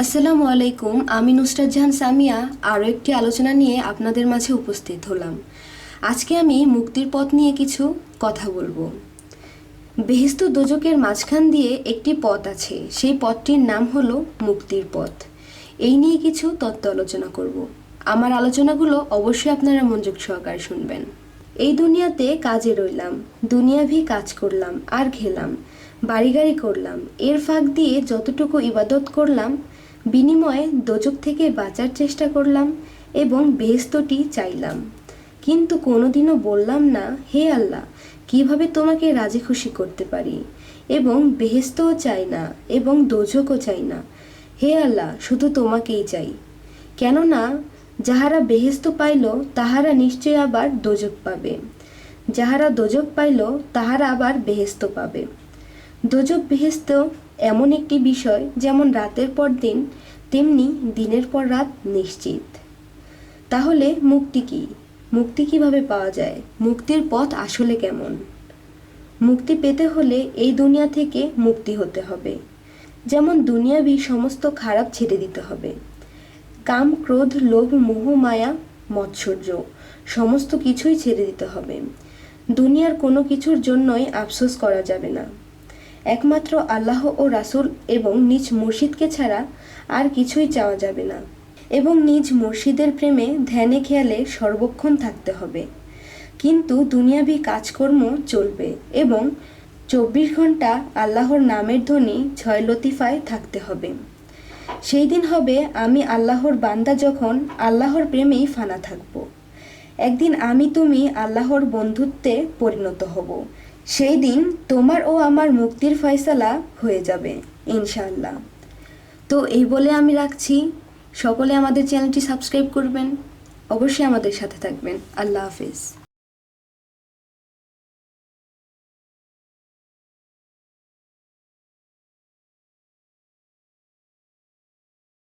আসসালামু আলাইকুম, আমি নুসরাত জাহান সামিয়া, আরও একটি আলোচনা নিয়ে আপনাদের মাঝে উপস্থিত হলাম। আজকে আমি মুক্তির পথ নিয়ে কিছু কথা বলব। বেহেস্ত দোজকের মাঝখান দিয়ে একটি পথ আছে, সেই পথটির নাম হলো মুক্তির পথ। এই নিয়ে কিছু তত্ত্ব আলোচনা করব। আমার আলোচনাগুলো অবশ্যই আপনারা মনোযোগ সহকারে শুনবেন। এই দুনিয়াতে কাজে রইলাম, দুনিয়াভি কাজ করলাম আর খেলাম বাড়ি গাড়ি করলাম। এর ফাঁক দিয়ে যতটুকু ইবাদত করলাম, বিনিময়ে দোজক থেকে বাঁচার চেষ্টা করলাম এবং বেহেস্তটি চাইলাম। কিন্তু কোনোদিনও বললাম না, হে আল্লাহ, কীভাবে তোমাকে রাজি খুশি করতে পারি? এবং বেহেস্তও চাই না, এবং দোজকও চাই না। হে আল্লাহ, শুধু তোমাকেই চাই। কেননা, যাহারা বেহেস্ত পাইল, তাহারা নিশ্চয় আবার দোজক পাবে। যাহারা দোজক পাইল, তাহারা আবার বেহেস্ত পাবে। দোজক বেহেস্ত এমন একটি বিষয় যেমন রাতের পর দিন, তেমনি দিনের পর রাত নিশ্চিত। তাহলে মুক্তি কি? মুক্তি কীভাবে পাওয়া যায়? মুক্তির পথ আসলে কেমন? মুক্তি পেতে হলে এই দুনিয়া থেকে মুক্তি হতে হবে। যেমন দুনিয়াবি সমস্ত খারাপ ছেড়ে দিতে হবে। কাম, ক্রোধ, লোভ, মোহ, মায়া, মৎসর্য সমস্ত কিছুই ছেড়ে দিতে হবে। দুনিয়ার কোনো কিছুর জন্যই আফসোস করা যাবে না। একমাত্র আল্লাহ ও রাসূল এবং নিজ মুর্শিদকে ছাড়া আর কিছুই চাওয়া যাবে না। এবং নিজ মুর্শিদের প্রেমে, ধ্যানে, খেয়ালে সর্বক্ষণ থাকতে হবে। কিন্তু দুনিয়াবি কাজকর্ম চলবে এবং চব্বিশ ঘণ্টা আল্লাহর নামের ধ্বনি ছয় লতিফায় থাকতে হবে। সেই দিন হবে আমি আল্লাহর বান্দা যখন আল্লাহর প্রেমেই ফানা থাকব। একদিন আমি তুমি আল্লাহর বন্ধুত্বে পরিণত হব। সেই দিন তোমার ও আমার মুক্তির ফয়সালা হয়ে যাবে, ইনশাআল্লাহ। তো এই বলে আমি রাখছি। সকলে আমাদের চ্যানেলটি সাবস্ক্রাইব করবেন। অবশ্যই আমাদের সাথে থাকবেন। আল্লাহ হাফিজ।